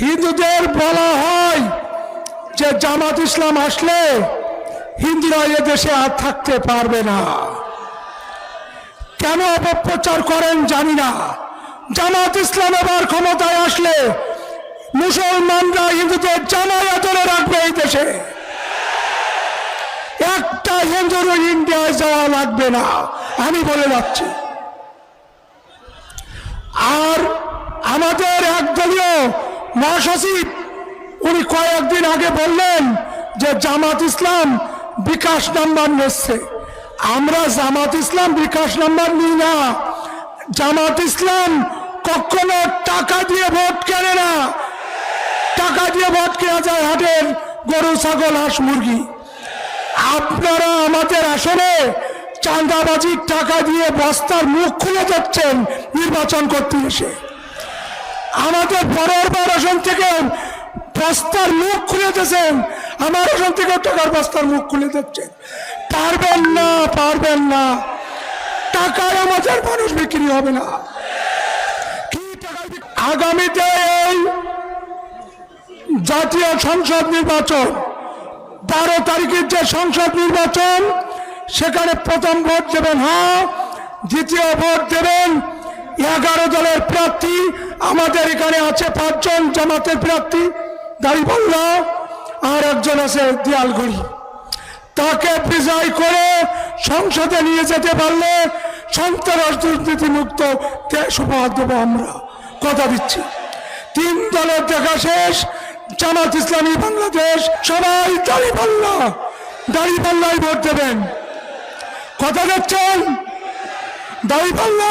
হিন্দুদের বলা হয় যে জামাত ইসলাম আসলে হিন্দুরা এ দেশে আর থাকতে পারবে না। কেন অপপ্রচার করেন জানি না। জামাত ইসলাম এবার ক্ষমতায় আসলে মুসলমানরা হিন্দুদের জামাই আদরে রাখবে এই দেশে। একটা হিন্দুর ইন্ডিয়ায় যাওয়া লাগবে না। আমি বলে যাচ্ছি। আর আমাদের একদলীয় মহাসচিব, উনি কয়েকদিন আগে বললেন যে জামাত ইসলাম বিকাশ নাম্বার নিচ্ছে। আমরা জামাত ইসলাম বিকাশ নাম্বার নিই না। জামাত ইসলাম কখনো টাকা দিয়ে ভোট কেনে না। টাকা দিয়ে ভোট কেনা যায় হাটের গরু, ছাগল, হাঁস, মুরগি। আপনারা আমাদের আসলে চাঁদাবাজির টাকা দিয়ে বস্তার মুখ খুলে যাচ্ছেন নির্বাচন করতে এসে। আমাদের পরের বার আসন থেকে বস্তার মুখ খুলে দিয়েছেন। আমার আসন থেকে টাকার বস্তার মুখ খুলে দিচ্ছেন পারবেন না পারবেন না। টাকায় আমাদের মানুষ বিক্রি হবে না। আগামীতে এই জাতীয় সংসদ নির্বাচন, বারো তারিখের যে সংসদ নির্বাচন, সেখানে প্রথম ভোট দেবেন। হ্যাঁ দ্বিতীয় ভোট দেবেন। এগারো দলের প্রার্থী, আমাদের এখানে আছে পাঁচজন জামাতের প্রার্থী দাঁড়িপাল্লা আর একজন আছে দিয়ালগুড়ি। তাকে বিজয় করে সংসদে নিয়ে যেতে পারলে সন্ত্রাস দুর্নীতি মুক্ত দেশ উপহার দেবো আমরা। কথা দিচ্ছি। তিন দলের দেখা শেষ, জামাত ইসলামী বাংলাদেশ, সবাই দাঁড়িপাল্লা দাঁড়িপাল্লাই ভোট দেবেন। কথা দিচ্ছেন? দাঁড়িপাল্লা